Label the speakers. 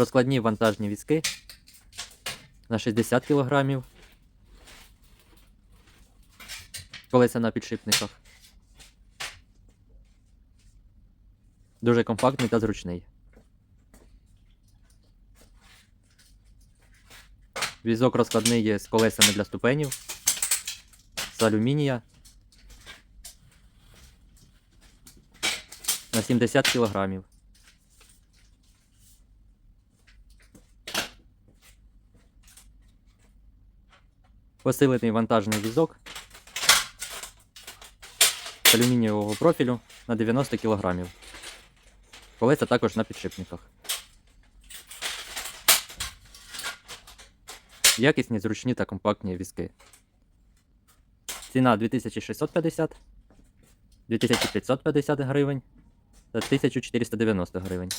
Speaker 1: Розкладні вантажні візки на 60 кг. Колеса на підшипниках. Дуже компактний та зручний. Візок розкладний є з колесами для ступенів, з алюмінія. На 70 кілограмів. Посилений вантажний візок з алюмінієвого профілю на 90 кг. Колеса також на підшипниках. Якісні, зручні та компактні візки. Ціна 2650, 2550 гривень та 1490 гривень.